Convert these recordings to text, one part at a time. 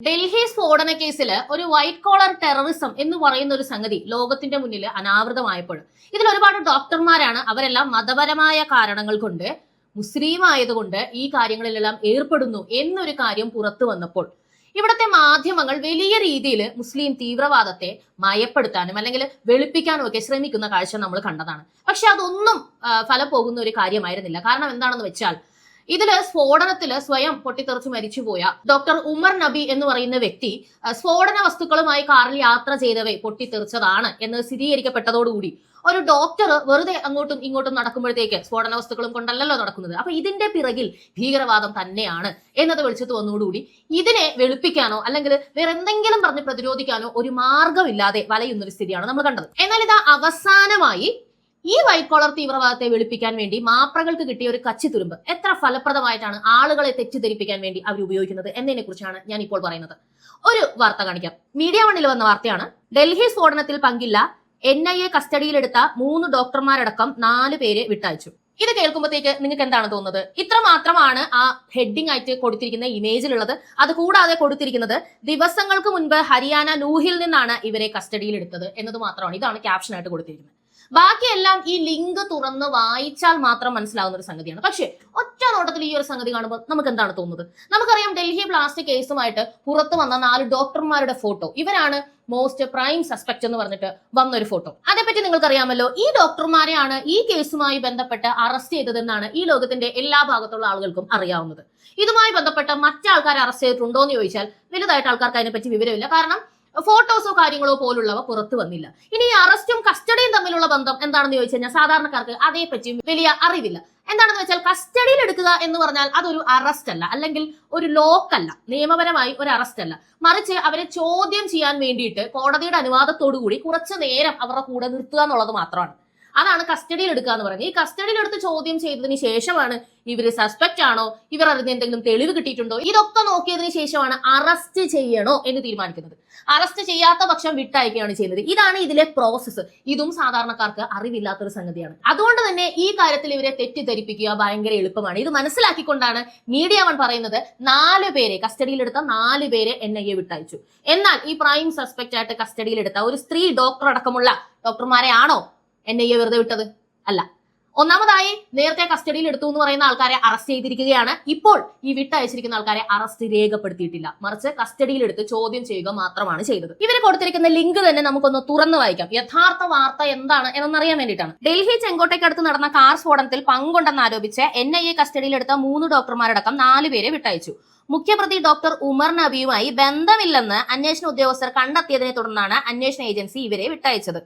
ഡൽഹി സ്ഫോടന കേസിൽ ഒരു വൈറ്റ് കോളർ ടെററിസം എന്ന് പറയുന്ന ഒരു സംഗതി ലോകത്തിന്റെ മുന്നിൽ അനാവൃതമായപ്പോൾ ഇതിൽ ഒരുപാട് ഡോക്ടർമാരാണ് അവരെല്ലാം മതപരമായ കാരണങ്ങൾ കൊണ്ട് മുസ്ലിം ആയതുകൊണ്ട് ഈ കാര്യങ്ങളിലെല്ലാം ഏർപ്പെടുന്നു എന്നൊരു കാര്യം പുറത്തു വന്നപ്പോൾ ഇവിടുത്തെ മാധ്യമങ്ങൾ വലിയ രീതിയിൽ മുസ്ലിം തീവ്രവാദത്തെ മയപ്പെടുത്താനും അല്ലെങ്കിൽ വെളുപ്പിക്കാനും ഒക്കെ ശ്രമിക്കുന്ന കാഴ്ച നമ്മൾ കണ്ടതാണ്. പക്ഷെ അതൊന്നും ഫലം പോകുന്ന ഒരു കാര്യമായിരുന്നില്ല. കാരണം എന്താണെന്ന് വെച്ചാൽ ഇതിൽ സ്ഫോടനത്തിൽ സ്വയം പൊട്ടിത്തെറിച്ച് മരിച്ചുപോയ ഡോക്ടർ ഉമർ നബി എന്ന് പറയുന്ന വ്യക്തി സ്ഫോടന വസ്തുക്കളുമായി കാറിൽ യാത്ര ചെയ്തവേ പൊട്ടിത്തെറിച്ചതാണ് എന്ന് സ്ഥിരീകരിക്കപ്പെട്ടതോടുകൂടി ഒരു ഡോക്ടർ വെറുതെ അങ്ങോട്ടും ഇങ്ങോട്ടും നടക്കുമ്പോഴത്തേക്ക് സ്ഫോടന വസ്തുക്കളും കൊണ്ടല്ലല്ലോ നടക്കുന്നത്. അപ്പൊ ഇതിന്റെ പിറകിൽ ഭീകരവാദം തന്നെയാണ് എന്നത് വെളിച്ചത്ത് വന്നതോടുകൂടി ഇതിനെ വെളുപ്പിക്കാനോ അല്ലെങ്കിൽ വേറെ എന്തെങ്കിലും പറഞ്ഞ് പ്രതിരോധിക്കാനോ ഒരു മാർഗമില്ലാതെ വലയുന്നൊരു സ്ഥിതിയാണ് നമ്മൾ കണ്ടത്. എന്നാൽ ഇത് അവസാനമായി ഈ വൈറ്റ് കോളർ തീവ്രവാദത്തെ വെളുപ്പിക്കാൻ വേണ്ടി മാപ്രകൾക്ക് കിട്ടിയ ഒരു കച്ചി തുരുമ്പ് എത്ര ഫലപ്രദമായിട്ടാണ് ആളുകളെ തെറ്റിദ്ധരിപ്പിക്കാൻ വേണ്ടി അവർ ഉപയോഗിക്കുന്നത് എന്നതിനെ കുറിച്ചാണ് ഞാൻ ഇപ്പോൾ പറയുന്നത്. ഒരു വാർത്ത കാണിക്കാം. മീഡിയ വണ്ണിൽ വന്ന വാർത്തയാണ്. ഡൽഹി സ്ഫോടനത്തിൽ പങ്കില്ല എൻ ഐ എ കസ്റ്റഡിയിലെടുത്ത മൂന്ന് ഡോക്ടർമാരടക്കം നാല് പേരെ വിട്ടയച്ചു. ഇത് കേൾക്കുമ്പോഴത്തേക്ക് നിങ്ങൾക്ക് എന്താണ് തോന്നുന്നത്? ഇത്ര മാത്രമാണ് ആ ഹെഡിങ് ആയിട്ട് കൊടുത്തിരിക്കുന്ന ഇമേജിലുള്ളത്. അത് കൂടാതെ കൊടുത്തിരിക്കുന്നത് ദിവസങ്ങൾക്ക് മുൻപ് ഹരിയാന നൂഹിൽ നിന്നാണ് ഇവരെ കസ്റ്റഡിയിലെടുത്തത് എന്നത് മാത്രമാണ്. ഇതാണ് ക്യാപ്ഷനായിട്ട് കൊടുത്തിരിക്കുന്നത്. ബാക്കിയെല്ലാം ഈ ലിങ്ക് തുറന്ന് വായിച്ചാൽ മാത്രം മനസ്സിലാവുന്ന ഒരു സംഗതിയാണ്. പക്ഷേ ഒറ്റ നോട്ടത്തിൽ ഈ ഒരു സംഗതി കാണുമ്പോൾ നമുക്ക് എന്താണ് തോന്നുന്നത്? നമുക്കറിയാം ഡൽഹി പ്ലാസ്റ്റിക് കേസുമായിട്ട് പുറത്തു വന്ന നാല് ഡോക്ടർമാരുടെ ഫോട്ടോ ഇവരാണ് മോസ്റ്റ് പ്രൈം സസ്പെക്ട് എന്ന് പറഞ്ഞിട്ട് വന്നൊരു ഫോട്ടോ അതേപ്പറ്റി നിങ്ങൾക്കറിയാമല്ലോ ഈ ഡോക്ടർമാരെയാണ് ഈ കേസുമായി ബന്ധപ്പെട്ട് അറസ്റ്റ് ചെയ്തതെന്നാണ് ഈ ലോകത്തിന്റെ എല്ലാ ഭാഗത്തുള്ള ആളുകൾക്കും അറിയാവുന്നത്. ഇതുമായി ബന്ധപ്പെട്ട മറ്റാൾക്കാരെ അറസ്റ്റ് ചെയ്തിട്ടുണ്ടോ എന്ന് ചോദിച്ചാൽ വലുതായിട്ട് ആൾക്കാർക്ക് അതിനെപ്പറ്റി വിവരമില്ല. കാരണം ഫോട്ടോസോ കാര്യങ്ങളോ പോലുള്ളവ പുറത്തു വന്നില്ല. ഇനി ഈ അറസ്റ്റും കസ്റ്റഡിയും തമ്മിലുള്ള ബന്ധം എന്താണെന്ന് ചോദിച്ചു കഴിഞ്ഞാൽ സാധാരണക്കാർക്ക് അതേപ്പറ്റി വലിയ അറിവില്ല. എന്താണെന്ന് വെച്ചാൽ കസ്റ്റഡിയിൽ എടുക്കുക എന്ന് പറഞ്ഞാൽ അതൊരു അറസ്റ്റ് അല്ല. അല്ലെങ്കിൽ ഒരു ലോക്കല്ല നിയമപരമായി ഒരു അറസ്റ്റ് അല്ല. മറിച്ച് അവരെ ചോദ്യം ചെയ്യാൻ വേണ്ടിയിട്ട് കോടതിയുടെ അനുവാദത്തോടു കൂടി കുറച്ചു നേരം അവരുടെ കൂടെ നിർത്തുക എന്നുള്ളത് മാത്രമാണ്. അതാണ് കസ്റ്റഡിയിൽ എടുക്കുക എന്ന് പറയുന്നത്. ഈ കസ്റ്റഡിയിൽ എടുത്ത് ചോദ്യം ചെയ്തതിന് ശേഷമാണ് ഇവർ സസ്പെക്ട് ആണോ? ഇവർ അറിഞ്ഞ എന്തെങ്കിലും തെളിവ് കിട്ടിയിട്ടുണ്ടോ? ഇതൊക്കെ നോക്കിയതിന് ശേഷമാണ് അറസ്റ്റ് ചെയ്യണോ എന്ന് തീരുമാനിക്കുന്നത്. അറസ്റ്റ് ചെയ്യാത്ത പക്ഷം വിട്ടയക്കുകയാണ് ചെയ്യുന്നത്. ഇതാണ് ഇതിലെ പ്രോസസ്സ് ഇതും സാധാരണക്കാർക്ക് അറിവില്ലാത്തൊരു സംഗതിയാണ്. അതുകൊണ്ട് തന്നെ ഈ കാര്യത്തിൽ ഇവരെ തെറ്റിദ്ധരിപ്പിക്കുക ഭയങ്കര എളുപ്പമാണ്. ഇത് മനസ്സിലാക്കിക്കൊണ്ടാണ് മീഡിയ വൺ പറയുന്നത് നാല് പേരെ കസ്റ്റഡിയിലെടുത്ത നാല് പേരെ എൻ ഐ എ വിട്ടയച്ചു. എന്നാൽ ഈ പ്രൈം സസ്പെക്റ്റ് ആയിട്ട് കസ്റ്റഡിയിലെടുത്ത ഒരു സ്ത്രീ ഡോക്ടർ അടക്കമുള്ള ഡോക്ടർമാരെ ആണോ എൻ ഐ എ വെറുതെ വിട്ടത്? അല്ല. ഒന്നാമതായി നേരത്തെ കസ്റ്റഡിയിൽ എടുത്തു എന്ന് പറയുന്ന ആൾക്കാരെ അറസ്റ്റ് ചെയ്തിരിക്കുകയാണ്. ഇപ്പോൾ ഈ വിട്ടയച്ചിരിക്കുന്ന ആൾക്കാരെ അറസ്റ്റ് രേഖപ്പെടുത്തിയിട്ടില്ല. മറിച്ച് കസ്റ്റഡിയിൽ എടുത്ത് ചോദ്യം ചെയ്യുക മാത്രമാണ് ചെയ്തത്. ഇവർ കൊടുത്തിരിക്കുന്ന ലിങ്ക് തന്നെ നമുക്കൊന്ന് തുറന്നു വായിക്കാം. യഥാർത്ഥ വാർത്ത എന്താണ് എന്നറിയാൻ വേണ്ടിയിട്ടാണ്. ഡൽഹി ചെങ്കോട്ടയ്ക്കടുത്ത് നടന്ന കാർ സ്ഫോടനത്തിൽ പങ്കുണ്ടെന്ന് ആരോപിച്ച് എൻ ഐ എ കസ്റ്റഡിയിലെടുത്ത മൂന്ന് ഡോക്ടർമാരടക്കം നാലുപേരെ വിട്ടയച്ചു. മുഖ്യപ്രതി ഡോക്ടർ ഉമർ നബിയുമായി ബന്ധമില്ലെന്ന് അന്വേഷണ ഉദ്യോഗസ്ഥർ കണ്ടെത്തിയതിനെ തുടർന്നാണ് അന്വേഷണ ഏജൻസി ഇവരെ വിട്ടയച്ചത്.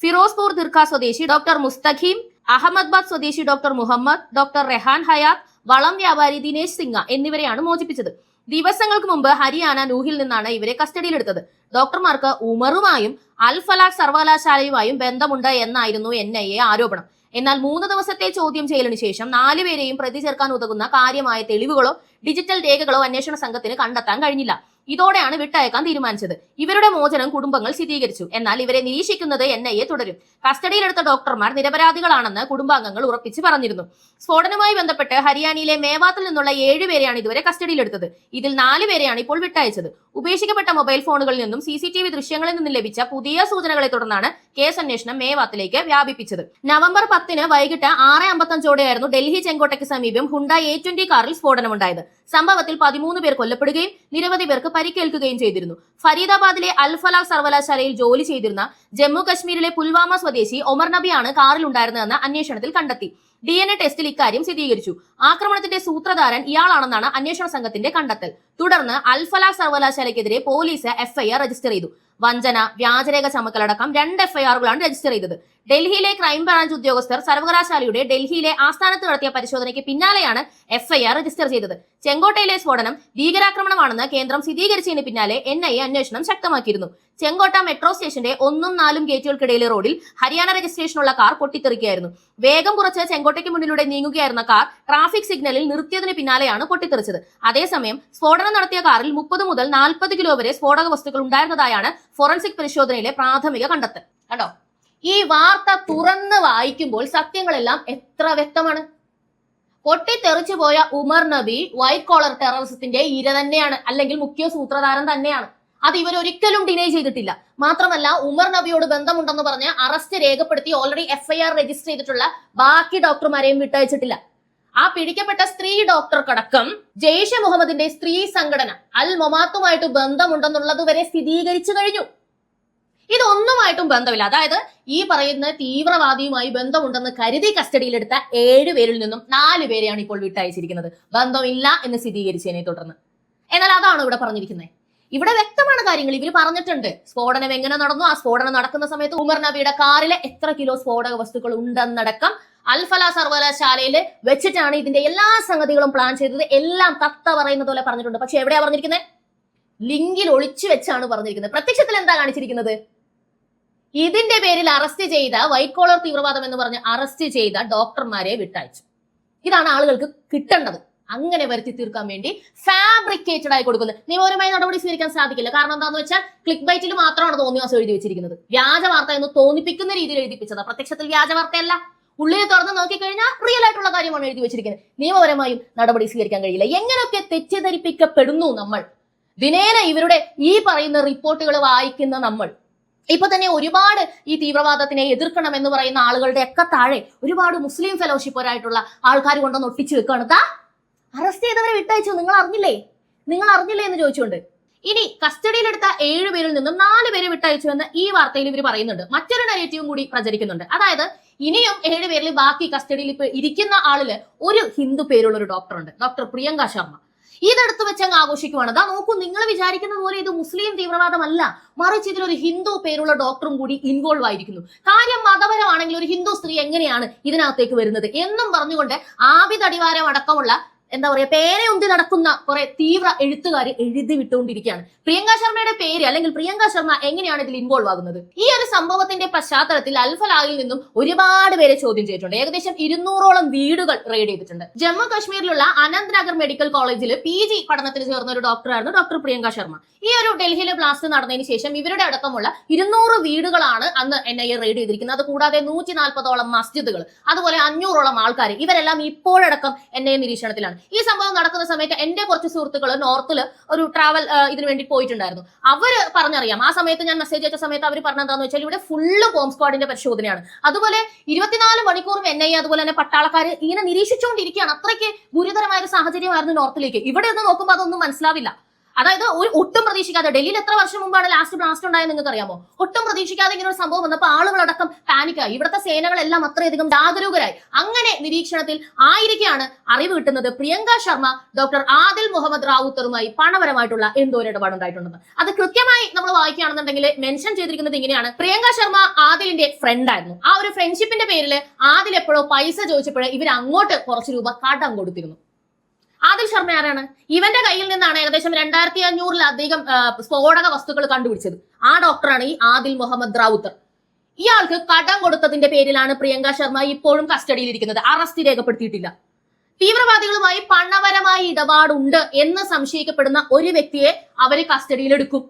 ഫിറോസ്പൂർ ദിർഖ സ്വദേശി ഡോക്ടർ മുസ്തഖീം അഹമ്മദാബാദ് സ്വദേശി ഡോക്ടർ മുഹമ്മദ് ഡോക്ടർ റെഹാൻ ഹയാത് വളം വ്യാപാരി ദിനേശ് സിംഗ എന്നിവരെയാണ് മോചിപ്പിച്ചത്. ദിവസങ്ങൾക്ക് മുമ്പ് ഹരിയാന നൂഹിൽ നിന്നാണ് ഇവരെ കസ്റ്റഡിയിലെടുത്തത്. ഡോക്ടർമാർക്ക് ഉമറുമായും അൽ ഫലാഖ് സർവകലാശാലയുമായും ബന്ധമുണ്ട് എന്നായിരുന്നു എൻ ഐ എ ആരോപണം. എന്നാൽ മൂന്ന് ദിവസത്തെ ചോദ്യം ചെയ്യലിന് ശേഷം നാലുപേരെയും പ്രതി ചേർക്കാൻ ഉതകുന്ന കാര്യമായ തെളിവുകളോ ഡിജിറ്റൽ രേഖകളോ അന്വേഷണ സംഘത്തിന് കണ്ടെത്താൻ കഴിഞ്ഞില്ല. ഇതോടെയാണ് വിട്ടയക്കാൻ തീരുമാനിച്ചത്. ഇവരുടെ മോചനം കുടുംബങ്ങൾ സ്ഥിരീകരിച്ചു. എന്നാൽ ഇവരെ നിരീക്ഷിക്കുന്നത് എൻ ഐ എ തുടരും. കസ്റ്റഡിയിലെടുത്ത ഡോക്ടർമാർ നിരപരാധികളാണെന്ന് കുടുംബാംഗങ്ങൾ ഉറപ്പിച്ചു പറഞ്ഞിരുന്നു. സ്ഫോടനവുമായി ബന്ധപ്പെട്ട് ഹരിയാനയിലെ മേവാത്തിൽ നിന്നുള്ള ഏഴുപേരെയാണ് ഇതുവരെ കസ്റ്റഡിയിലെടുത്തത്. ഇതിൽ നാലുപേരെയാണ് ഇപ്പോൾ വിട്ടയച്ചത്. ഉപേക്ഷിക്കപ്പെട്ട മൊബൈൽ ഫോണുകളിൽ നിന്നും സി സി ടി വി ദൃശ്യങ്ങളിൽ നിന്നും ലഭിച്ച പുതിയ സൂചനകളെ തുടർന്നാണ് കേസ് അന്വേഷണം മേവാത്തിലേക്ക് വ്യാപിപ്പിച്ചത്. നവംബർ പത്തിന് വൈകിട്ട് ആറ് അമ്പത്തഞ്ചോടെയായിരുന്നു ഡൽഹി ചെങ്കോട്ടയ്ക്ക് സമീപം ഹുണ്ട എ ട്വന്റി കാറിൽ സ്ഫോടനമുണ്ടായത്. സംഭവത്തിൽ പതിമൂന്ന് പേർ കൊല്ലപ്പെടുകയും നിരവധി പേർക്ക് പരിക്കേൽക്കുകയും ചെയ്തിരുന്നു. ഫരീദാബാദിലെ അൽഫല സർവകലാശാലയിൽ ജോലി ചെയ്തിരുന്ന ജമ്മു കശ്മീരിലെ പുൽവാമ സ്വദേശി ഒമർ നബിയാണ് കാറിൽ ഉണ്ടായിരുന്നതെന്ന് അന്വേഷണത്തിൽ കണ്ടെത്തി. ഡി എൻ എ ടെസ്റ്റിൽ ഇക്കാര്യം സ്ഥിരീകരിച്ചു. ആക്രമണത്തിന്റെ സൂത്രധാരൻ ഇയാളാണെന്നാണ് അന്വേഷണ സംഘത്തിന്റെ കണ്ടെത്തൽ. തുടർന്ന് അൽഫല സർവകലാശാലയ്ക്കെതിരെ പോലീസ് എഫ്ഐആർ രജിസ്റ്റർ ചെയ്തു. വഞ്ചന വ്യാജരേഖ ചമക്കലടക്കം രണ്ട് എഫ്ഐആറുകളാണ് രജിസ്റ്റർ ചെയ്തത്. ഡൽഹിയിലെ ക്രൈംബ്രാഞ്ച് ഉദ്യോഗസ്ഥർ സർവകലാശാലയുടെ ഡൽഹിയിലെ ആസ്ഥാനത്ത് നടത്തിയ പരിശോധനയ്ക്ക് പിന്നാലെയാണ് എഫ്ഐആർ രജിസ്റ്റർ ചെയ്തത്. ചെങ്കോട്ടയിലെ സ്ഫോടനം ഭീകരാക്രമണമാണെന്ന് കേന്ദ്രം സ്ഥിരീകരിച്ചതിന് പിന്നാലെ എൻ ഐ അന്വേഷണം ശക്തമാക്കിയിരുന്നു. ചെങ്കോട്ട മെട്രോ സ്റ്റേഷന്റെ ഒന്നും നാലും ഗേറ്റുകൾക്കിടയിലെ റോഡിൽ ഹരിയാന രജിസ്ട്രേഷനുള്ള കാർ പൊട്ടിത്തെറിക്കുകയായിരുന്നു. വേഗം കുറച്ച് ചെങ്കോട്ടയ്ക്ക് മുന്നിലൂടെ നീങ്ങുകയായിരുന്ന കാർ ട്രാഫിക് സിഗ്നലിൽ നിർത്തിയതിന് പിന്നാലെയാണ് പൊട്ടിത്തെറിച്ചത്. അതേസമയം സ്ഫോടനം നടത്തിയ കാറിൽ മുപ്പത് മുതൽ നാൽപ്പത് കിലോ വരെ സ്ഫോടക വസ്തുക്കൾ ഉണ്ടായിരുന്നതായാണ് ഫോറൻസിക് പരിശോധനയിലെ പ്രാഥമിക കണ്ടെത്തൽ. കണ്ടോ? ഈ വാർത്ത തുറന്ന് വായിക്കുമ്പോൾ സത്യങ്ങളെല്ലാം എത്ര വ്യക്തമാണ്? പൊട്ടിത്തെറിച്ചു പോയ ഉമർ നബി വൈറ്റ് കോളർ ടെററിസത്തിന്റെ ഇര തന്നെയാണ് അല്ലെങ്കിൽ മുഖ്യ സൂത്രധാരൻ തന്നെയാണ്. അത് ഇവർ ഒരിക്കലും ഡിനൈ ചെയ്തിട്ടില്ല. മാത്രമല്ല ഉമർ നബിയോട് ബന്ധമുണ്ടെന്ന് പറഞ്ഞ് അറസ്റ്റ് രേഖപ്പെടുത്തി ഓൾറെഡി എഫ്ഐആർ രജിസ്റ്റർ ചെയ്തിട്ടുള്ള ബാക്കി ഡോക്ടർമാരെയും വിട്ടയച്ചിട്ടില്ല. ആ പിടിക്കപ്പെട്ട സ്ത്രീ ഡോക്ടർ ഡോക്ടർക്കടക്കം ജെയ്ഷെ മുഹമ്മദിന്റെ സ്ത്രീ സംഘടന അൽ മൊമാത്തുമായിട്ട് ബന്ധമുണ്ടെന്നുള്ളത് വരെ സ്ഥിരീകരിച്ചു കഴിഞ്ഞു. ഇതൊന്നുമായിട്ടും ബന്ധമില്ല. അതായത് ഈ പറയുന്ന തീവ്രവാദിയുമായി ബന്ധമുണ്ടെന്ന് കരുതി കസ്റ്റഡിയിലെടുത്ത ഏഴ് പേരിൽ നിന്നും നാല് പേരെയാണ് ഇപ്പോൾ വിട്ടയച്ചിരിക്കുന്നത്. ബന്ധമില്ല എന്ന് സ്ഥിരീകരിച്ചതിനെ തുടർന്ന്. എന്നാൽ അതാണ് ഇവിടെ പറഞ്ഞിരിക്കുന്നത്. ഇവിടെ വ്യക്തമാണ് കാര്യങ്ങൾ. ഇവർ പറഞ്ഞിട്ടുണ്ട്. സ്ഫോടനം എങ്ങനെ നടന്നു. ആ സ്ഫോടനം നടക്കുന്ന സമയത്ത് ഉമർ നബിയുടെ കാറിലെ എത്ര കിലോ സ്ഫോടക വസ്തുക്കൾ ഉണ്ടെന്നടക്കം അൽഫല സർവകലാശാലയിൽ വെച്ചിട്ടാണ് ഇതിന്റെ എല്ലാ സംഗതികളും പ്ലാൻ ചെയ്തത്. എല്ലാം തത്ത പറയുന്നത് പോലെ പറഞ്ഞിട്ടുണ്ട്. പക്ഷെ എവിടെയാ പറഞ്ഞിരിക്കുന്നത്? ലിങ്കിൽ ഒളിച്ചു വെച്ചാണ് പറഞ്ഞിരിക്കുന്നത്. പ്രത്യക്ഷത്തിൽ എന്താ കാണിച്ചിരിക്കുന്നത്? ഇതിന്റെ പേരിൽ അറസ്റ്റ് ചെയ്ത വൈറ്റ് കോളർ തീവ്രവാദം എന്ന് പറഞ്ഞ് അറസ്റ്റ് ചെയ്ത ഡോക്ടർമാരെ വിട്ടയച്ചു. ഇതാണ് ആളുകൾക്ക് കിട്ടേണ്ടത്. അങ്ങനെ വരുത്തി തീർക്കാൻ വേണ്ടി ഫാബ്രിക്കേറ്റഡ് ആയി കൊടുക്കുന്നത് നിയമപരമായി നടപടി സ്വീകരിക്കാൻ സാധിക്കില്ല. കാരണം എന്താണെന്ന് വെച്ചാൽ ക്ലിക്ക് ബൈറ്റിൽ മാത്രമാണ് തോന്നിവാസം എഴുതി വെച്ചിരിക്കുന്നത്. വ്യാജ വാർത്ത എന്ന് തോന്നിപ്പിക്കുന്ന രീതിയിൽ എഴുതിപ്പിച്ചത്. പ്രത്യക്ഷത്തിൽ വ്യാജ വാർത്തയല്ല. ഉള്ളിൽ തുറന്ന് നോക്കിക്കഴിഞ്ഞാൽ റിയൽ ആയിട്ടുള്ള കാര്യമാണ് എഴുതി വെച്ചിരിക്കുന്നത്. നിയമപരമായും നടപടി സ്വീകരിക്കാൻ കഴിയില്ല. എങ്ങനെയൊക്കെ തെറ്റിദ്ധരിപ്പിക്കപ്പെടുന്നു നമ്മൾ? ദിനേന ഇവരുടെ ഈ പറയുന്ന റിപ്പോർട്ടുകൾ വായിക്കുന്ന നമ്മൾ. ഇപ്പൊ തന്നെ ഒരുപാട് ഈ തീവ്രവാദത്തിനെ എതിർക്കണം എന്ന് പറയുന്ന ആളുകളുടെ ഒക്കെ താഴെ ഒരുപാട് മുസ്ലിം ഫെലോഷിപ്പരായിട്ടുള്ള ആൾക്കാർ കൊണ്ടൊന്ന് ഒട്ടിച്ചു വെക്കുകയാണ്. താ അറസ്റ്റ് ചെയ്തവരെ വിട്ടയച്ചു. നിങ്ങൾ അറിഞ്ഞില്ലേ? നിങ്ങൾ അറിഞ്ഞില്ലേ എന്ന് ചോദിച്ചുകൊണ്ട്. ഇനി കസ്റ്റഡിയിലെടുത്ത ഏഴ് പേരിൽ നിന്നും നാല് പേര് വിട്ടയച്ചു എന്ന് ഈ വാർത്തയിൽ ഇവർ പറയുന്നുണ്ട്. മറ്റൊരു നെഗറ്റീവും കൂടി പ്രചരിക്കുന്നുണ്ട്. അതായത് ഇനിയും ഏഴ് പേരിൽ ബാക്കി കസ്റ്റഡിയിൽ ഇരിക്കുന്ന ആളിൽ ഒരു ഹിന്ദു പേരുള്ള ഒരു ഡോക്ടർ ഉണ്ട്. ഡോക്ടർ പ്രിയങ്ക ശർമ്മ. ഇതെടുത്ത് വെച്ച് അങ്ങ് ആഘോഷിക്കുവാണ്. അതാ നോക്കൂ നിങ്ങൾ വിചാരിക്കുന്ന പോലെ ഇത് മുസ്ലിം തീവ്രവാദമല്ല. മറിച്ച് ഇതിലൊരു ഹിന്ദു പേരുള്ള ഡോക്ടറും കൂടി ഇൻവോൾവ് ആയിരിക്കുന്നു. കാര്യം മതപരമാണെങ്കിൽ ഒരു ഹിന്ദു സ്ത്രീ എങ്ങനെയാണ് ഇതിനകത്തേക്ക് വരുന്നത്? എന്നും പറഞ്ഞുകൊണ്ട് ആബിദ് അടക്കമുള്ള എന്താ പറയാ ഉന്തി നടക്കുന്ന കുറെ തീവ്ര എഴുത്തുകാർ എഴുതി വിട്ടുകൊണ്ടിരിക്കുകയാണ്. പ്രിയങ്ക ശർമ്മയുടെ പേര് അല്ലെങ്കിൽ പ്രിയങ്ക ശർമ്മ എങ്ങനെയാണ് ഇതിൽ ഇൻവോൾവ് ആകുന്നത്? ഈ ഒരു സംഭവത്തിന്റെ പശ്ചാത്തലത്തിൽ അൽഫലാഗിൽ നിന്നും ഒരുപാട് പേരെ ചോദ്യം ചെയ്തിട്ടുണ്ട്. ഏകദേശം ഇരുന്നൂറോളം വീടുകൾ റെയ്ഡ് ചെയ്തിട്ടുണ്ട്. ജമ്മു കാശ്മീരിലുള്ള അനന്ത്നഗർ മെഡിക്കൽ കോളേജിൽ പി ജി പഠനത്തിന് ചേർന്ന ഒരു ഡോക്ടറായിരുന്നു ഡോക്ടർ പ്രിയങ്ക ശർമ്മ. ഈ ഒരു ഡൽഹിയിലെ ബ്ലാസ്റ്റ് നടന്നതിന് ശേഷം ഇവരുടെ അടക്കമുള്ള ഇരുന്നൂറ് വീടുകളാണ് അന്ന് എൻ ഐ എ റെയ്ഡ് ചെയ്തിരിക്കുന്നത്. അത് കൂടാതെ നൂറ്റി നാൽപ്പതോളം മസ്ജിദുകൾ അതുപോലെ അഞ്ഞൂറോളം ആൾക്കാർ ഇവരെല്ലാം ഇപ്പോഴടക്കം എൻ ഐ എ നിരീക്ഷണത്തിലാണ്. ഈ സംഭവം നടക്കുന്ന സമയത്ത് എന്റെ കുറച്ച് സുഹൃത്തുക്കൾ നോർത്തിൽ ഒരു ട്രാവൽ ഇതിനു വേണ്ടി പോയിട്ടുണ്ടായിരുന്നു. അവർ പറഞ്ഞറിയാം. ആ സമയത്ത് ഞാൻ മെസ്സേജ് അയച്ച സമയത്ത് അവർ പറഞ്ഞെന്താന്ന് വെച്ചാൽ ഇവിടെ ഫുള്ള് ബോംബ് സ്ക്വാഡിന്റെ പരിശോധനയാണ്. അതുപോലെ ഇരുപത്തിനാല് മണിക്കൂറും എൻ ഐ അതുപോലെ തന്നെ പട്ടാളക്കാർ ഇങ്ങനെ നിരീക്ഷിച്ചുകൊണ്ടിരിക്കുകയാണ്. അത്രയ്ക്ക് ഗുരുതരമായ ഒരു സാഹചര്യമായിരുന്നു നോർത്തിലേക്ക്. ഇവിടെ നിന്ന് നോക്കുമ്പോൾ അതൊന്നും മനസ്സിലാവില്ല. അതായത് ഒരു ഒട്ടും പ്രതീക്ഷിക്കാതെ ഡൽഹിയിൽ എത്ര വർഷം മുമ്പാണ് ലാസ്റ്റ് ബ്ലാസ്റ്റ് ഉണ്ടായത് നിങ്ങൾക്ക് അറിയാമോ? ഒട്ടും പ്രതീക്ഷിക്കാതെ ഇങ്ങനെ ഒരു സംഭവം വന്നപ്പോൾ ആളുകളടക്കം പാനിക്കായി ഇവിടുത്തെ സേനകളെല്ലാം അത്രയധികം ജാഗരൂകരായി. അങ്ങനെ നിരീക്ഷണത്തിൽ ആയിരിക്കാണ് അറിവ് കിട്ടുന്നത് പ്രിയങ്ക ശർമ്മ ഡോക്ടർ ആദിൽ മുഹമ്മദ് റാവുത്തറുമായി പണപരമായിട്ടുള്ള എന്തോ ഒരു ഇടപാടുണ്ടായിട്ടുണ്ടെന്ന്. അത് കൃത്യമായി നമ്മൾ വായിക്കുകയാണെന്നുണ്ടെങ്കിൽ മെൻഷൻ ചെയ്തിരിക്കുന്നത് ഇങ്ങനെയാണ്. പ്രിയങ്ക ശർമ്മ ആദിലിന്റെ ഫ്രണ്ട് ആയിരുന്നു. ആ ഒരു ഫ്രണ്ട്ഷിപ്പിന്റെ പേരിൽ ആദിൽ എപ്പോഴോ പൈസ ചോദിച്ചപ്പോഴേ ഇവർ അങ്ങോട്ട് കുറച്ച് രൂപ കടം കൊടുത്തിരുന്നു. ആദിൽ ശർമ്മ ആരാണ്? ഇവന്റെ കയ്യിൽ നിന്നാണ് ഏകദേശം രണ്ടായിരത്തി അഞ്ഞൂറിലധികം സ്ഫോടക വസ്തുക്കൾ കണ്ടുപിടിച്ചത്. ആ ഡോക്ടറാണ് ഈ ആദിൽ മുഹമ്മദ് റാവുത്തർ. ഇയാൾക്ക് കടം കൊടുത്തതിന്റെ പേരിലാണ് പ്രിയങ്ക ശർമ്മ ഇപ്പോഴും കസ്റ്റഡിയിൽ കസ്റ്റഡിയിലിരിക്കുന്നത്. അറസ്റ്റ് രേഖപ്പെടുത്തിയിട്ടില്ല. തീവ്രവാദികളുമായി പണപരമായ ഇടപാടുണ്ട് എന്ന് സംശയിക്കപ്പെടുന്ന ഒരു വ്യക്തിയെ അവർ കസ്റ്റഡിയിലെടുക്കും.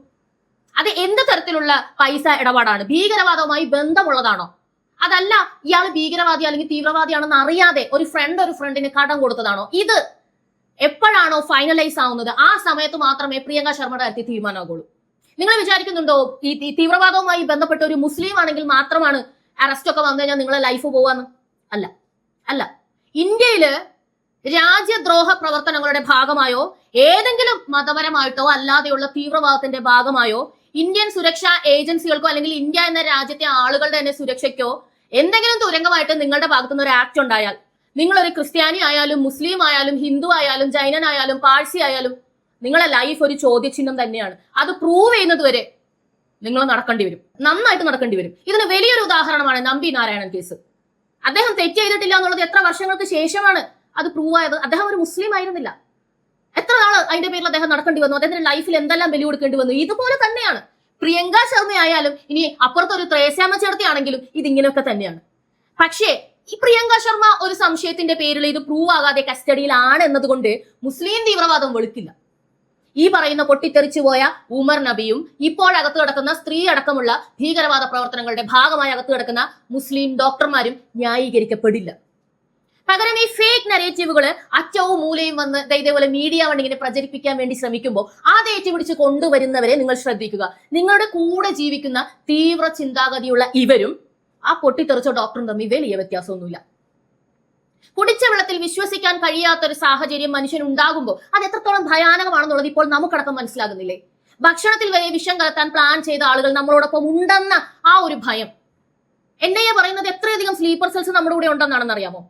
അത് എന്ത് തരത്തിലുള്ള പൈസ ഇടപാടാണ്? ഭീകരവാദവുമായി ബന്ധമുള്ളതാണോ? അതല്ല ഇയാൾ ഭീകരവാദി അല്ലെങ്കിൽ തീവ്രവാദിയാണെന്ന് അറിയാതെ ഒരു ഫ്രണ്ട് ഒരു ഫ്രണ്ടിന് കടം കൊടുത്തതാണോ? ഇത് എപ്പോഴാണോ ഫൈനലൈസ് ആവുന്നത്? ആ സമയത്ത് മാത്രമേ പ്രിയങ്ക ശർമ്മയുടെ കാര്യത്തിൽ തീരുമാനമാകുള്ളൂ നിങ്ങൾ വിചാരിക്കുന്നുണ്ടോ ഈ തീവ്രവാദവുമായി ബന്ധപ്പെട്ട ഒരു മുസ്ലിം ആണെങ്കിൽ മാത്രമാണ് അറസ്റ്റ് ഒക്കെ വന്നു കഴിഞ്ഞാൽ നിങ്ങളെ ലൈഫ് പോവാന്ന്? അല്ല. അല്ല. ഇന്ത്യയിൽ രാജ്യദ്രോഹ പ്രവർത്തനങ്ങളുടെ ഭാഗമായോ ഏതെങ്കിലും മതപരമായിട്ടോ അല്ലാതെയുള്ള തീവ്രവാദത്തിന്റെ ഭാഗമായോ ഇന്ത്യൻ സുരക്ഷാ ഏജൻസികൾക്കോ അല്ലെങ്കിൽ ഇന്ത്യ എന്ന രാജ്യത്തെ ആളുകളുടെ തന്നെ സുരക്ഷയ്ക്കോ എന്തെങ്കിലും തുരങ്കമായിട്ട് നിങ്ങളുടെ ഭാഗത്തുനിന്ന് ഒരു ആക്ട് ഉണ്ടായാൽ നിങ്ങൾ ഒരു ക്രിസ്ത്യാനി ആയാലും മുസ്ലിം ആയാലും ഹിന്ദു ആയാലും ജൈനനായാലും പാഴ്സി ആയാലും നിങ്ങളെ ലൈഫ് ഒരു ചോദ്യചിഹ്നം തന്നെയാണ്. അത് പ്രൂവ് ചെയ്യുന്നത് വരെ നിങ്ങൾ നടക്കേണ്ടി വരും. നന്നായിട്ട് നടക്കേണ്ടി വരും. ഇതിന് വലിയൊരു ഉദാഹരണമാണ് നമ്പി നാരായണൻ കേസ്. അദ്ദേഹം തെറ്റ് ചെയ്തിട്ടില്ല എന്നുള്ളത് എത്ര വർഷങ്ങൾക്ക് ശേഷമാണ് അത് പ്രൂവ് ആയത്? അദ്ദേഹം ഒരു മുസ്ലിം ആയിരുന്നില്ല. എത്ര നാൾ അതിന്റെ പേരിൽ അദ്ദേഹം നടക്കേണ്ടി വന്നു? അദ്ദേഹത്തിന്റെ ലൈഫിൽ എന്തെല്ലാം ബലി കൊടുക്കേണ്ടി വന്നു? ഇതുപോലെ തന്നെയാണ്. പ്രിയങ്ക ശർമ്മ ആയാലും ഇനി അപ്പുറത്തൊരു ഒരു ചേർത്തിയാണെങ്കിലും ഇതിങ്ങനെയൊക്കെ തന്നെയാണ്. പക്ഷേ ഈ പ്രിയങ്ക ശർമ്മ ഒരു സംശയത്തിന്റെ പേരിൽ ഇത് പ്രൂവ് ആകാതെ കസ്റ്റഡിയിലാണ് എന്നതുകൊണ്ട് മുസ്ലിം തീവ്രവാദം വെളുക്കില്ല. ഈ പറയുന്ന പൊട്ടിത്തെറിച്ചു പോയ ഉമർ നബിയും ഇപ്പോൾ അകത്ത് കിടക്കുന്ന സ്ത്രീ അടക്കമുള്ള ഭീകരവാദ പ്രവർത്തനങ്ങളുടെ ഭാഗമായി അകത്ത് കിടക്കുന്ന മുസ്ലിം ഡോക്ടർമാരും ന്യായീകരിക്കപ്പെടില്ല. പകരം ഈ ഫേക്ക് നരേറ്റീവുകൾ അറ്റവും മൂലയും വന്ന് ഇതേപോലെ മീഡിയ വണ്ടി ഇങ്ങനെ പ്രചരിപ്പിക്കാൻ വേണ്ടി ശ്രമിക്കുമ്പോൾ ആ അത് ഏറ്റുപിടിച്ച് കൊണ്ടുവരുന്നവരെ നിങ്ങൾ ശ്രദ്ധിക്കുക. നിങ്ങളുടെ കൂടെ ജീവിക്കുന്ന തീവ്ര ചിന്താഗതിയുള്ള ഇവരും ആ പൊട്ടിത്തെറിച്ച ഡോക്ടറും തമ്മിൽ വലിയ വ്യത്യാസമൊന്നുമില്ല. കുടിച്ച വെള്ളത്തിൽ വിശ്വസിക്കാൻ കഴിയാത്ത ഒരു സാഹചര്യം മനുഷ്യൻ ഉണ്ടാകുമ്പോൾ അത് എത്രത്തോളം ഭയാനകമാണെന്നുള്ളത് ഇപ്പോൾ നമുക്കടക്കം മനസ്സിലാകുന്നില്ലേ? ഭക്ഷണത്തിൽ വരെ വിഷം കലർത്താൻ പ്ലാൻ ചെയ്ത ആളുകൾ നമ്മളോടൊപ്പം ഉണ്ടെന്ന ആ ഒരു ഭയം. എൻ പറയുന്നത് എത്രയധികം സ്ലീപ്പർ സെൽസ് നമ്മുടെ കൂടെ ഉണ്ടെന്നാണെന്ന് അറിയാമോ?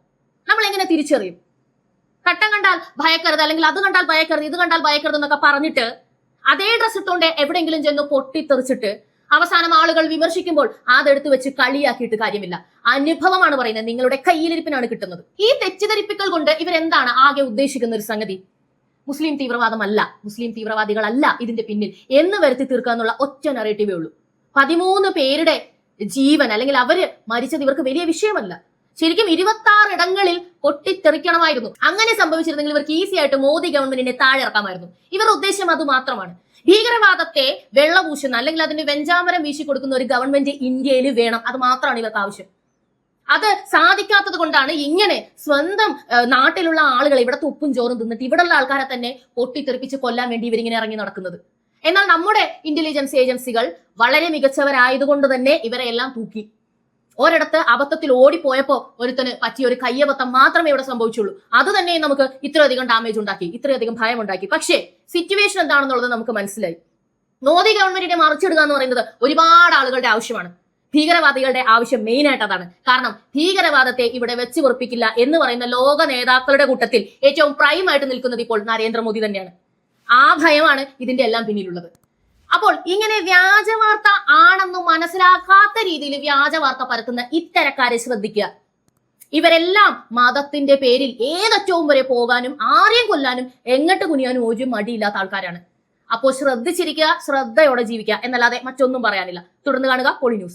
നമ്മൾ എങ്ങനെ തിരിച്ചറിയും? ഘട്ടം കണ്ടാൽ ഭയക്കരുത് അല്ലെങ്കിൽ അത് കണ്ടാൽ ഭയക്കരുത് ഇത് കണ്ടാൽ ഭയക്കരുത് എന്നൊക്കെ പറഞ്ഞിട്ട് അതേ ഡ്രസ്സ് ഇട്ടുകൊണ്ട് എവിടെയെങ്കിലും ചെന്ന് പൊട്ടിത്തെറിച്ചിട്ട് അവസാനം ആളുകൾ വിമർശിക്കുമ്പോൾ അതെടുത്ത് വെച്ച് കളിയാക്കിയിട്ട് കാര്യമില്ല. അനുഭവമാണ് പറയുന്നത്. നിങ്ങളുടെ കയ്യിലിരിപ്പിനാണ് കിട്ടുന്നത്. ഈ തെറ്റിദ്ധരിപ്പിക്കൽ കൊണ്ട് ഇവരെന്താണ് ആകെ ഉദ്ദേശിക്കുന്ന ഒരു സംഗതി? മുസ്ലിം തീവ്രവാദമല്ല. മുസ്ലിം തീവ്രവാദികളല്ല ഇതിന്റെ പിന്നിൽ. എന്ന് വരുത്തി തീർക്കുക എന്നുള്ള ഒറ്റ നറേറ്റീവേ ഉള്ളൂ. പതിമൂന്ന് പേരുടെ ജീവൻ അല്ലെങ്കിൽ അവർ മരിച്ചത് ഇവർക്ക് വലിയ വിഷയമല്ല. ശരിക്കും ഇരുപത്തി ആറ് ഇടങ്ങളിൽ പൊട്ടിത്തെറിക്കണമായിരുന്നു അങ്ങനെ സംഭവിച്ചിരുന്നെങ്കിൽ ഇവർക്ക് ഈസി ആയിട്ട് മോദി ഗവൺമെന്റിനെ താഴെ ഇറക്കാമായിരുന്നു. ഇവരുടെ ഉദ്ദേശം അത് മാത്രമാണ്. ഭീകരവാദത്തെ വെള്ളപൂശുന്ന അല്ലെങ്കിൽ അതിന് വെഞ്ചാമരം വീശി കൊടുക്കുന്ന ഒരു ഗവൺമെന്റ് ഇന്ത്യയിൽ വേണം. അത് മാത്രമാണ് ഇവർക്ക് ആവശ്യം. അത് സാധിക്കാത്തത് കൊണ്ടാണ് ഇങ്ങനെ സ്വന്തം നാട്ടിലുള്ള ആളുകൾ ഇവിടുത്തെ ഉപ്പും ചോറും തിന്നിട്ട് ഇവിടെയുള്ള ആൾക്കാരെ തന്നെ പൊട്ടിത്തെറിപ്പിച്ച് കൊല്ലാൻ വേണ്ടി ഇവരിങ്ങനെ ഇറങ്ങി നടക്കുന്നത്. എന്നാൽ നമ്മുടെ ഇന്റലിജൻസ് ഏജൻസികൾ വളരെ മികച്ചവരായതുകൊണ്ട് തന്നെ ഇവരെ എല്ലാം തൂക്കി. ഒരിടത്ത് അബദ്ധത്തിൽ ഓടിപ്പോയപ്പോ ഒരുത്തന് പറ്റിയ ഒരു കയ്യബദ്ധം മാത്രമേ ഇവിടെ സംഭവിച്ചുള്ളൂ. അത് തന്നെ നമുക്ക് ഇത്രയധികം ഡാമേജ് ഉണ്ടാക്കി ഇത്രയധികം ഭയം ഉണ്ടാക്കി പക്ഷേ സിറ്റുവേഷൻ എന്താണെന്നുള്ളത് നമുക്ക് മനസ്സിലായി. മോദി ഗവൺമെന്റിനെ മറിച്ചിടുക എന്ന് പറയുന്നത് ഒരുപാട് ആളുകളുടെ ആവശ്യമാണ്. ഭീകരവാദികളുടെ ആവശ്യം മെയിൻ ആയിട്ട് അതാണ്. കാരണം ഭീകരവാദത്തെ ഇവിടെ വെച്ച് കുറിപ്പിക്കില്ല എന്ന് പറയുന്ന ലോക നേതാക്കളുടെ കൂട്ടത്തിൽ ഏറ്റവും പ്രൈം ആയിട്ട് നിൽക്കുന്നത് ഇപ്പോൾ നരേന്ദ്രമോദി തന്നെയാണ്. ആ ഭയമാണ് ഇതിന്റെ എല്ലാം പിന്നിലുള്ളത്. അപ്പോൾ ഇങ്ങനെ വ്യാജ വാർത്ത ആണെന്ന് മനസ്സിലാക്കാത്ത രീതിയിൽ വ്യാജ വാർത്ത പരത്തുന്ന ഇത്തരക്കാരെ ശ്രദ്ധിക്കുക. ഇവരെല്ലാം മതത്തിന്റെ പേരിൽ ഏതറ്റവും വരെ പോകാനും ആരെയും കൊല്ലാനും എങ്ങോട്ട് കുനിയാനും ഒരു മടിയില്ലാത്ത ആൾക്കാരാണ്. അപ്പോൾ ശ്രദ്ധിച്ചിരിക്കുക ശ്രദ്ധയോടെ ജീവിക്കുക എന്നല്ലാതെ മറ്റൊന്നും പറയാനില്ല. തുടർന്ന് കാണുക പൊളി ന്യൂസ്